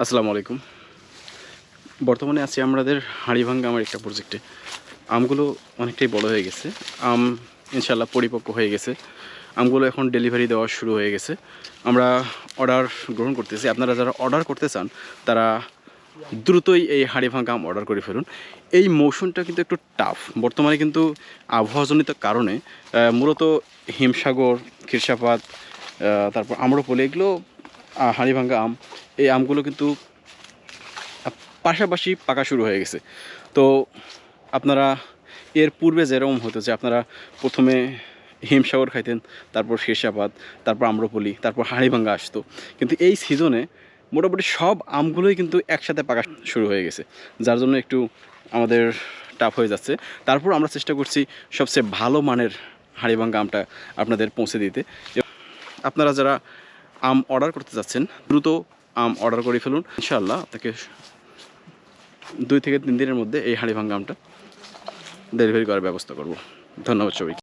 আসসালামু আলাইকুম। বর্তমানে আছি আমাদের হাঁড়িভাঙ্গা আমার একটা প্রজেক্টে আমগুলো অনেকটাই বড় হয়ে গেছে। আম ইনশাল্লাহ পরিপক্ক হয়ে গেছে। আমগুলো এখন ডেলিভারি দেওয়া শুরু হয়ে গেছে। আমরা অর্ডার গ্রহণ করতেছি। আপনারা যারা অর্ডার করতে চান, তারা দ্রুতই এই হাঁড়িভাঙ্গা আম অর্ডার করে ফেলুন। এই মৌসুমটা কিন্তু একটু টাফ বর্তমানে কিন্তু আবহাওয়াজনিত কারণে মূলত হিমসাগর, ক্ষীরসাপাত তারপর আম্রপলি, এগুলো হাঁড়িভাঙ্গা আম এই আমগুলো কিন্তু পাশাপাশি পাকা শুরু হয়ে গেছে। তো আপনারা এর পূর্বে যেরকম হতো যে আপনারা প্রথমে হিমসাগর খাইতেন, তারপর শেষাবাদ তারপর আম্রপলি, তারপর হাঁড়িভাঙ্গা আসতো। কিন্তু এই সিজনে মোটামুটি সব আমগুলোই কিন্তু একসাথে পাকা শুরু হয়ে গেছে, যার জন্য একটু আমাদের টাফ হয়ে যাচ্ছে। তারপর আমরা চেষ্টা করছি সবচেয়ে ভালো মানের হাঁড়িভাঙ্গা আমটা আপনাদের পৌঁছে দিতে। আপনারা যারা আম অর্ডার করতে যাচ্ছেন, দ্রুত আম অর্ডার করে ফেলুন। ইনশাআল্লাহ আপনাকে দুই থেকে তিন দিনের মধ্যে এই হাঁড়ি ভাঙ্গা আমটা ডেলিভারি করার ব্যবস্থা করব। ধন্যবাদ সবাইকে।